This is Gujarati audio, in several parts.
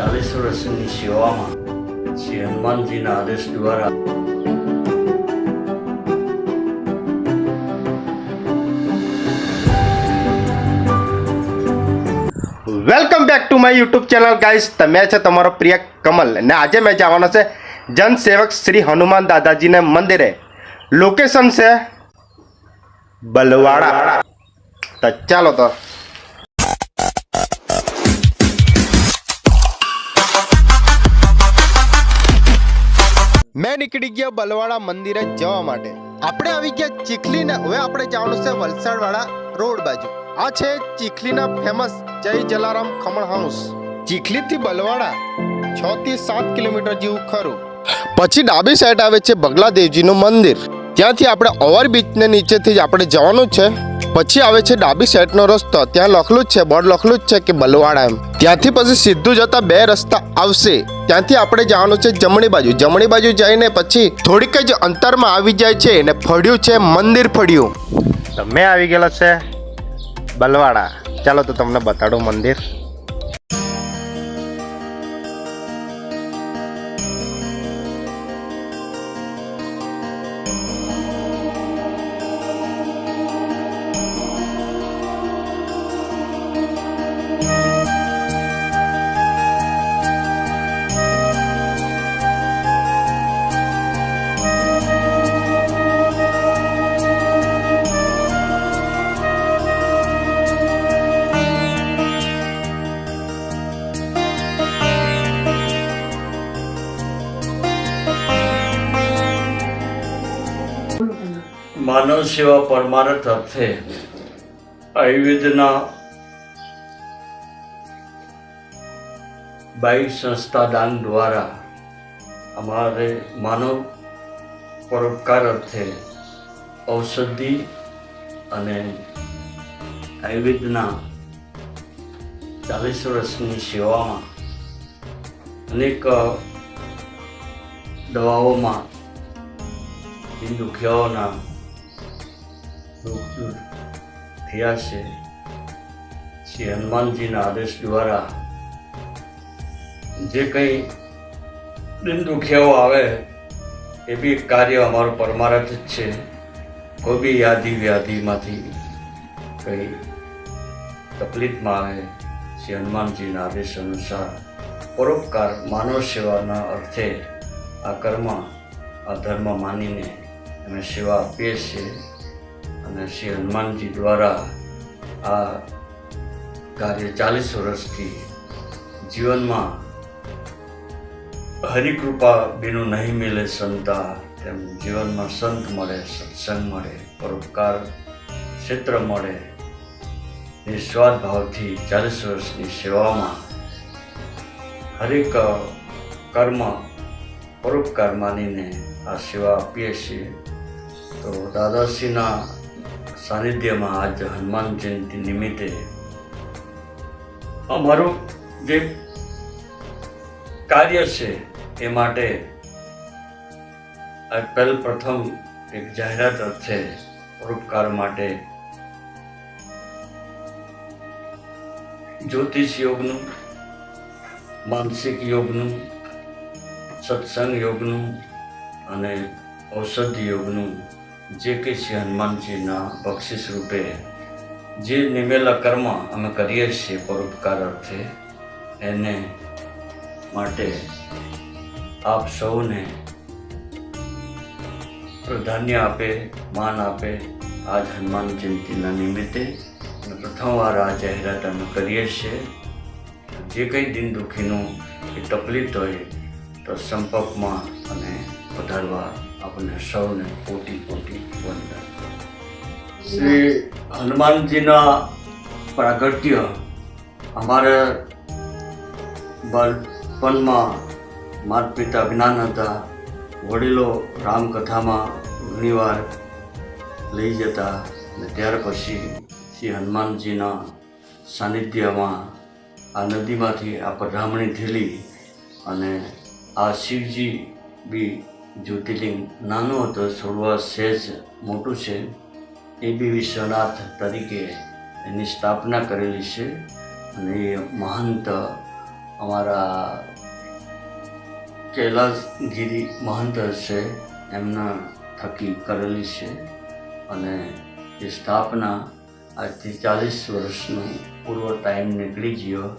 ચાલીસ વર્ષની સેવામાં શ્રી હનુમાનજીના આદેશ દ્વારા welcome back to my YouTube channel, guys. તમે છે તમારો પ્રિય કમલ અને આજે મેં જવાનો છે જનસેવક શ્રી હનુમાન દાદાજીને મંદિરે. લોકેશન છે બલવાડા. તો ચાલો તો. મેં નીકળી ગયા બલવાડા મંદિરે જવા માટે. આપણે આવી ગયા ચીખલીને. હવે આપણે જવાનું છે વલસાડવાળા રોડ બાજુ. આ છે ચીખલીના ફેમસ જય જલારામ ખમણ હાઉસ ચીખલીથી બલવાડા છ થી સાત કિલોમીટર જેવું ખરું. પછી ડાબી સાઈડ આવે છે બગલાદેવજીનું મંદિર. ત્યાંથી આપણે ઓવરબ્રિજને નીચેથી જ આપણે જવાનું છે. પછી આવે છે ડાબી સાઈડનો રસ્તો. ત્યાં લખલું જ છે, બોર્ડ લખલું જ છે કે બલવાડા એમ. ત્યાંથી પછી સીધું જતા બે રસ્તા આવશે. ત્યાંથી આપણે જવાનું છે જમણી બાજુ. જમણી બાજુ જઈને પછી થોડીક જ અંતરમાં આવી જાય છે અને ફળ્યું છે, મંદિર ફળ્યું. તમે આવી ગયેલા છે બલવાડા. ચાલો તો તમને બતાડું મંદિર. માનવ સેવા પરમારથ અર્થે આયુર્વેદના બાઈ સંસ્થા દાન દ્વારા અમારે માનવ પરોપકાર અર્થે ઔષધિ અને આયુર્વેદના ચાલીસ વર્ષની સેવામાં અનેક દવાઓમાં દિન દુખિયાઓના દૂર થયા છે. શ્રી હનુમાનજીના આદેશ દ્વારા જે કંઈ દિન દુખિયાઓ આવે, એ બી કાર્ય અમારું પરમારથ જ છે. કોઈ બી યાદી વ્યાધિમાંથી કંઈ તકલીફમાં આવે, શ્રી હનુમાનજીના આદેશ અનુસાર પરોપકાર માનવ સેવાના અર્થે આ કર્મ, આ ધર્મ માનીને અમે સેવા આપીએ છીએ. અને શ્રી હનુમાનજી દ્વારા આ કાર્ય ચાલીસ વર્ષથી જીવનમાં હરિકૃપા બીનું નહીં મિલે સંતા, તેમ જીવનમાં સંત મળે, સત્સંગ મળે, પરોપકાર ક્ષેત્ર મળે. નિસ્વાર્થ ભાવથી ચાલીસ વર્ષની સેવામાં હરેક કર્મ પરોપકાર માનીને આ સેવા આપીએ છીએ. તો દાદાશ્રીના સાનિધ્યમાં આજ હનુમાન જયંતિ નિમિત્તે અમારું જે કાર્ય છે એ માટે પહેલ પ્રથમ એક જાહેરાત અર્થે પરોપકાર માટે જ્યોતિષ યોગનું, માનસિક યોગનું, સત્સંગ યોગનું અને ઔષધિ યોગનું જે કે શ્રી હનુમાનજીના બક્ષિસ રૂપે જે નિમેલા કર્મ અમે કરીએ છીએ પરોપકાર અર્થે, એને માટે આપ સૌને પ્રાધાન્ય આપે, માન આપે આજ હનુમાન જયંતિના નિમિત્તે. પ્રથમવાર આ જાહેરાત અમે કરીએ છીએ. જે કંઈ દિન દુઃખીનું એ તકલીફ હોય તો સંપર્કમાં અને વધારવા આપણને સૌને કોટી કોટી વંદન. શ્રી હનુમાનજીના પ્રાગટ્ય અમારા બાળપણમાં માતા પિતા જ્ઞાન હતા. વડીલો રામકથામાં ઘણીવાર લઈ જતા અને ત્યાર પછી શ્રી હનુમાનજીના સાનિધ્યમાં આ નદીમાંથી આ પધરામણી થયેલી અને આ શિવજી બી જ્યોતિર્લિંગ નાનું હતું છોડવા સેજ મોટું છે. એ બી વિશ્વનાથ તરીકે એની સ્થાપના કરેલી છે અને એ મહંત અમારા કૈલાસગીરી મહંત છે એમના થકી કરેલી છે અને એ સ્થાપના આજથી ચાલીસ વર્ષનો પૂર્વ ટાઈમ નીકળી ગયો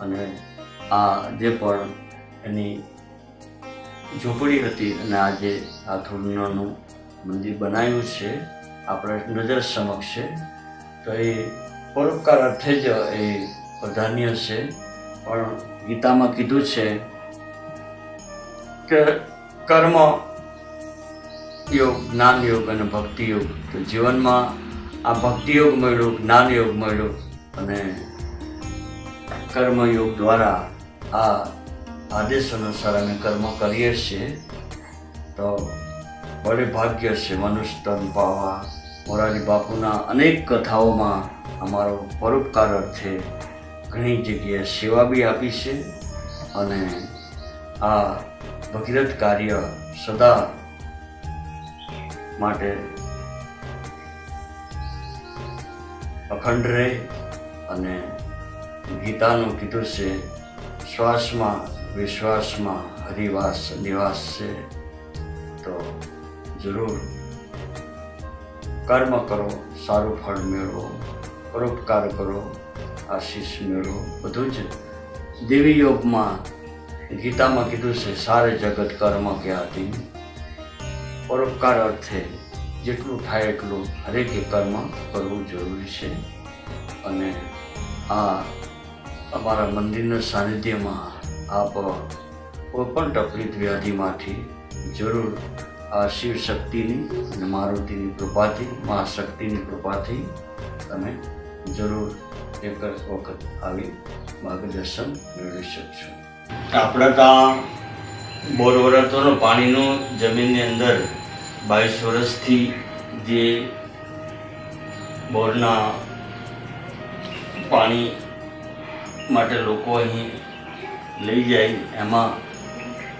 અને આ જે પણ એની ઝૂંપડી હતી અને આજે આ થોડનાનું મંદિર બનાવ્યું છે. આપણે નજર સમક્ષ છે. તો એ પરોપકાર અર્થે જ એ પ્રાધાન્ય છે. પણ ગીતામાં કીધું છે કે કર્મ યોગ, જ્ઞાન યોગ અને ભક્તિ યોગ. તો જીવનમાં આ ભક્તિ યોગ મળ્યો, જ્ઞાન યોગ મળ્યો અને કર્મયોગ દ્વારા આ આદેશ અનુસાર અમે કર્મ કરીએ છીએ. તો વડે ભાગ્ય છે મનુષ્ય તન પાવા. મોરારી બાપુના અનેક કથાઓમાં અમારો પરોપકાર અર્થે ઘણી જગ્યાએ સેવા બી આપી છે અને આ ભગીરથ કાર્ય સદા માટે અખંડ રહે અને ગીતાનું કીધું છે. શ્વાસમાં વિશ્વાસમાં હરિવાસ, નિવાસ છે, તો જરૂર કર્મ કરો, સારું ફળ મેળવો, પરોપકાર કરો, આશીષ મેળવો, બધું જ દેવી યોગમાં ગીતામાં કીધું છે, સારે જગત કર્મ ક્યાંથી પરોપકાર અર્થે જેટલું થાય એટલું હરેકે કર્મ કરવું જરૂરી છે. અને આ અમારા મંદિરના સાનિધ્યમાં આપ કોઈ પણ તકલીફ વ્યાધિમાંથી જરૂર આ શિવ શક્તિની અને મારુતિની કૃપાથી મહાશક્તિની કૃપાથી તમે જરૂર એક જ વખત આવી માર્ગદર્શન મેળવી શકશો. આપણે ત્યાં બોરવરતોનો પાણીનું જમીનની અંદર બાવીસ વર્ષથી જે બોરના પાણી માટે લોકો અહીં લઈ જાય એમાં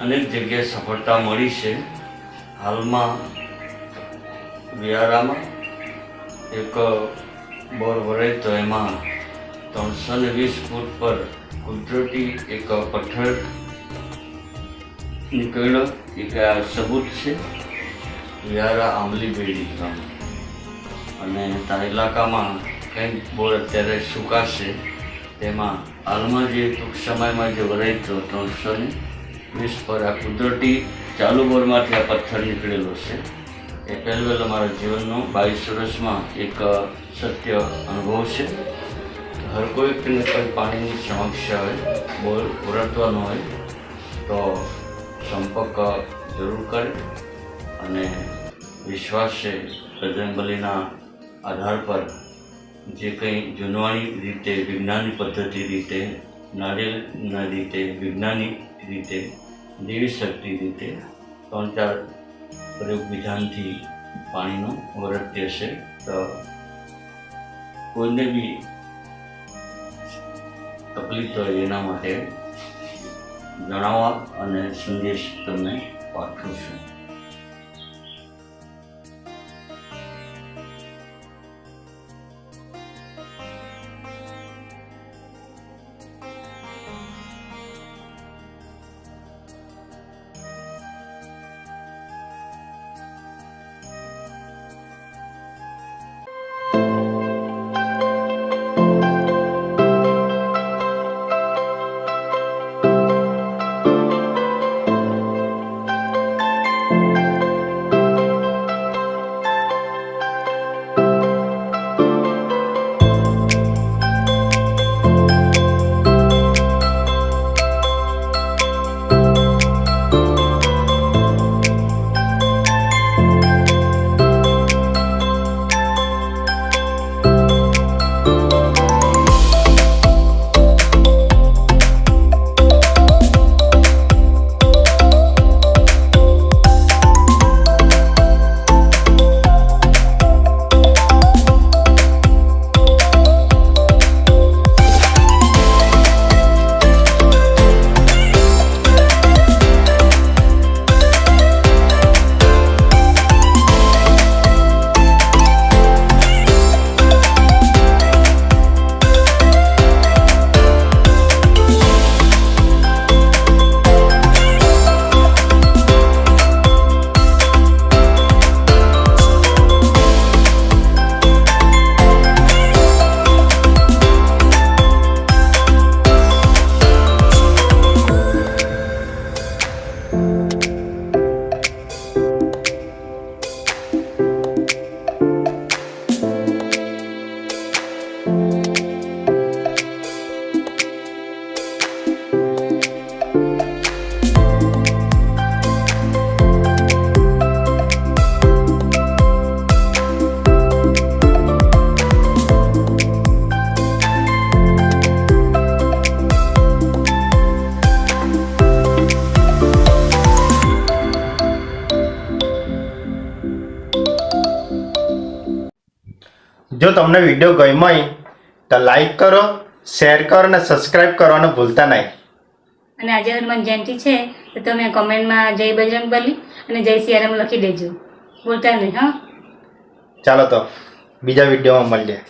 અનેક જગ્યાએ સફળતા મળી છે. હાલમાં વ્યારામાં એક બોર ભરાય તો એમાં ત્રણસો ને વીસ ફૂટ પર કુદરતી એક પથ્થર નીકળ્યો. એક આ સબૂત છે. વ્યારા આંબલી બેડી ગામ. અને ત્યાં ઇલાકામાં કંઈક બોર અત્યારે સુકાશે, તેમાં હાલમાં જે ટૂંક સમયમાં જે વરાય થયો ત્રણસો ને વીસ પર આ કુદરતી ચાલુ બોરમાંથી આ પથ્થર નીકળેલો છે. એ પહેલો મારા જીવનનો બાવીસ વર્ષમાં એક સત્ય અનુભવ છે. હર કોઈ વ્યક્તિને કોઈ પાણીની સમસ્યા હોય, બોર ઉરતવાનો હોય, તો સંપર્ક જરૂર કરે અને વિશ્વાસ છે બજરંગબલીના આધાર પર જે કંઈ જૂનવાણી રીતે વિજ્ઞાની પદ્ધતિ રીતે નારિયેળના રીતે વિજ્ઞાનિક રીતે દેવી શક્તિ રીતે ત્રણ ચાર પ્રયોગ વિધાનથી પાણીનો વરત્ય છે. તો કોઈને બી તકલીફ હોય એના માટે જણાવવા અને સંદેશ તમને પાઠવું છું. જો તમને વીડિયો ગમ્યો હોય તો લાઈક કરો શેર કરો અને સબસ્ક્રાઈબ કરવાનું ભૂલતા નહીં. અને આજે હનુમાન જયંતિ છે તો તમે કોમેન્ટમાં જય બજરંગબલી અને જય સિયારામ લખી દેજો. ભૂલતા નહીં હા? ચાલો તો બીજા વિડીયોમાં મળીએ.